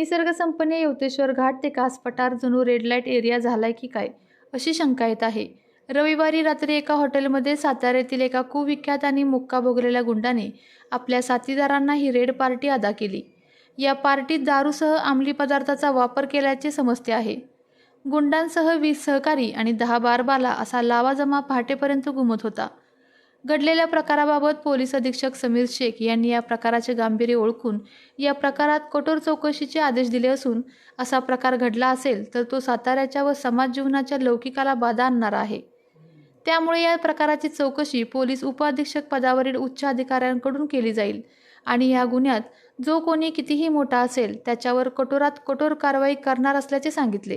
निसर्गसंपन्न यवतेश्वर घाट ते कास पठार जणू रेड लाइट एरिया झालाय की काय? अशी शंका येत आहे. रविवारी रात्री एका हॉटेलमध्ये साताऱ्यातील एका कुविख्यात आणि मुक्का भोगलेल्या गुंडाने आपल्या साथीदारांना ही रेड पार्टी अदा केली. या पार्टीत दारूसह अंमली पदार्थाचा वापर केल्याचे समजते आहे. गुंडांसह वीस सहकारी आणि दहा बारबाला असा लावाजमा पहाटेपर्यंत घुमत होता. घडलेल्या प्रकाराबाबत पोलीस अधीक्षक समीर शेख यांनी या प्रकाराचे गांभीर्य ओळखून या प्रकारात कठोर चौकशीचे आदेश दिले असून असा प्रकार घडला असेल तर तो साताऱ्याच्या व समाज जीवनाच्या लौकिकाला बाधा आणणारा आहे. त्यामुळे या प्रकाराची चौकशी पोलीस उपअधीक्षक पदावरील उच्च अधिकाऱ्यांकडून केली जाईल आणि या गुन्ह्यात जो कोणी कितीही मोठा असेल त्याच्यावर कठोरात कठोर कारवाई करणार असल्याचे सांगितले.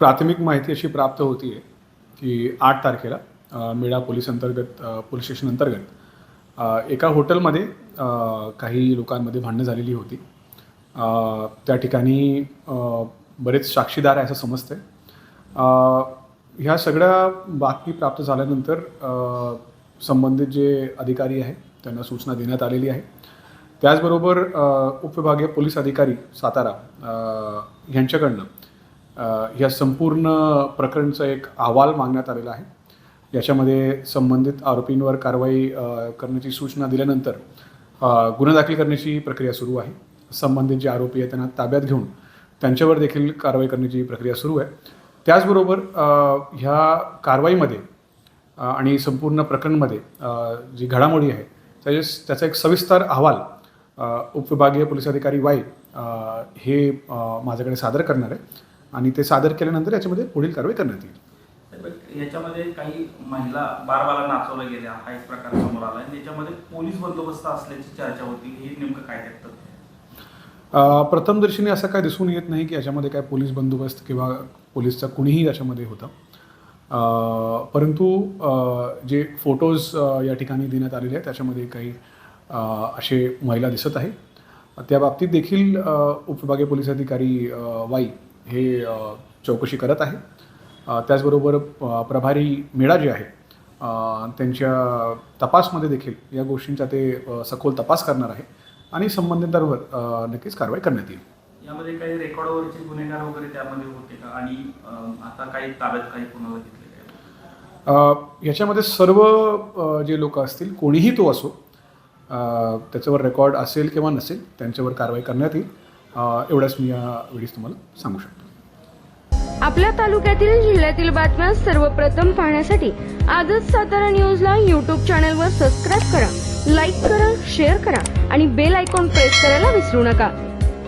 प्राथमिक माहिती अशी प्राप्त होती आहे की आठ तारखेला मेळा पोलीस अंतर्गत पोलीस स्टेशन अंतर्गत एका हॉटेलमध्ये काही लोकांमध्ये भांडणं झालेली होती. त्या ठिकाणी बरेच साक्षीदार आहे असं समजतंय. ह्या सगळ्या बातमी प्राप्त झाल्यानंतर संबंधित जे अधिकारी आहे त्यांना सूचना देण्यात आलेली आहे. त्याचबरोबर उपविभागीय पोलीस अधिकारी सातारा यांच्याकडनं या संपूर्ण प्रकरणचा एक अहवाल मागण्यात आलेला आहे. याच्यामध्ये संबंधित आरोपींवर कारवाई करण्याची सूचना दिल्यानंतर गुन्हा दाखल करण्याची प्रक्रिया सुरू आहे. संबंधित जे आरोपी आहेत त्यांना ताब्यात घेऊन त्यांच्यावर देखील कारवाई करण्याची प्रक्रिया सुरू आहे. त्याचबरोबर ह्या कारवाईमध्ये आणि संपूर्ण प्रकरणमध्ये जी घडामोडी आहे त्याचे त्याचा एक सविस्तर अहवाल उपविभागीय पोलीस अधिकारी वाय हे माझ्याकडे सादर करणार आहे. आणि ते सादर केल्यानंतर याच्यामध्ये पुढील कारवाई करण्यात येईल. याच्यामध्ये काही महिला बारबाला नाचवल्या गेल्या हा एक प्रकार समोर आला आणि याच्यामध्ये पोलीस बंदोबस्त असल्याची चर्चा होती. हे नेमकं काय त्यात प्रथमदर्शनी असं काय दिसून येत नाही की याच्यामध्ये काय पोलीस बंदोबस्त किंवा पोलीसचा कुणीही याच्यामध्ये होता. परंतु जे फोटोज या ठिकाणी देण्यात आलेले आहेत त्याच्यामध्ये काही असे महिला दिसत आहे त्या बाबतीत देखील उपविभागीय पोलीस अधिकारी वाई हे चौकशी करत आहे. त्याचबरोबर प्रभारी मेळा जे आहे त्यांच्या तपासमध्ये देखील या गोष्टींचा ते सखोल तपास करणार आहे आणि संबंधितांवर नक्कीच कारवाई करण्यात येईल. यामध्ये काही रेकॉर्डवरचे गुन्हेगार वगैरे त्यामध्ये होते का? आणि आता काही ताब्यात काही कुणाला घेतले याच्यामध्ये सर्व जे लोक असतील कोणीही तो असो त्याच्यावर रेकॉर्ड असेल किंवा नसेल त्यांच्यावर कारवाई करण्यात येईल. एवढंच मी या वेळेस तुम्हाला सांगू शकतो. आपल्या तालुक्यातील जिल्ह्यातील बातम्या सर्वप्रथम पाहण्यासाठी आजच सातारा न्यूजला यूट्यूब चॅनलवर सबस्क्राईब करा लाईक करा शेअर करा आणि बेल आयकॉन प्रेस करायला विसरू नका.